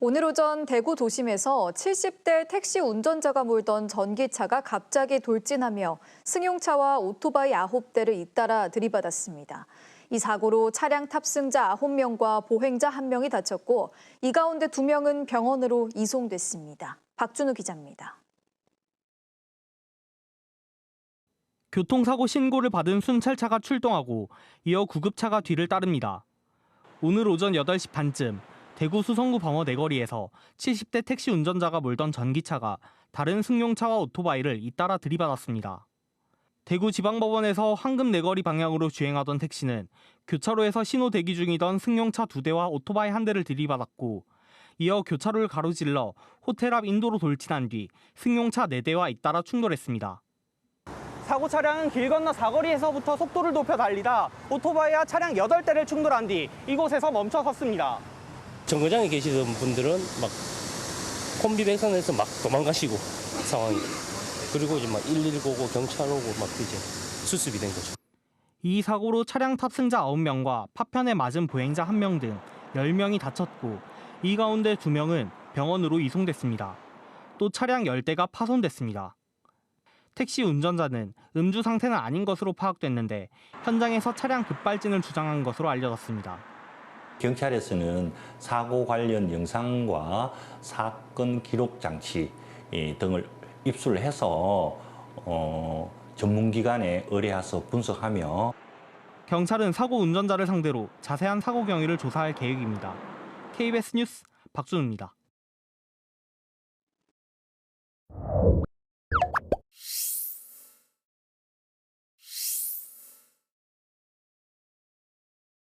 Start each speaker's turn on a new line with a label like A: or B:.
A: 오늘 오전 대구 도심에서 70대 택시 운전자가 몰던 전기차가 갑자기 돌진하며 승용차와 오토바이 9대를 잇따라 들이받았습니다. 이 사고로 차량 탑승자 9명과 보행자 1명이 다쳤고 이 가운데 2명은 병원으로 이송됐습니다. 박준우 기자입니다.
B: 교통사고 신고를 받은 순찰차가 출동하고 이어 구급차가 뒤를 따릅니다. 오늘 오전 8시 반쯤 대구 수성구 범어 내거리에서 70대 택시 운전자가 몰던 전기차가 다른 승용차와 오토바이를 잇따라 들이받았습니다. 대구 지방법원에서 황금 내거리 방향으로 주행하던 택시는 교차로에서 신호 대기 중이던 승용차 두 대와 오토바이 한 대를 들이받았고 이어 교차로를 가로질러 호텔 앞 인도로 돌진한 뒤 승용차 네 대와 잇따라 충돌했습니다. 사고 차량은 길 건너 사거리에서부터 속도를 높여 달리다 오토바이와 차량 8대를 충돌한 뒤 이곳에서 멈춰 섰습니다.
C: 정거장에 계시던 분들은 막 콤비 백선에서 막 도망가시고 상황이 그리고 이제 막 119고 경찰 오고 막 이제 수습이 된 거죠.
B: 이 사고로 차량 탑승자 9명과 파편에 맞은 보행자 1명 등 10명이 다쳤고 이 가운데 2명은 병원으로 이송됐습니다. 또 차량 10대가 파손됐습니다. 택시 운전자는 음주 상태는 아닌 것으로 파악됐는데 현장에서 차량 급발진을 주장한 것으로 알려졌습니다.
D: 경찰에서는 사고 관련 영상과 사건 기록 장치 이 등을 입수를 해서 어, 전문기관에 의뢰해서 분석하며
B: 경찰은 사고 운전자를 상대로 자세한 사고 경위를 조사할 계획입니다. KBS 뉴스 박준우입니다.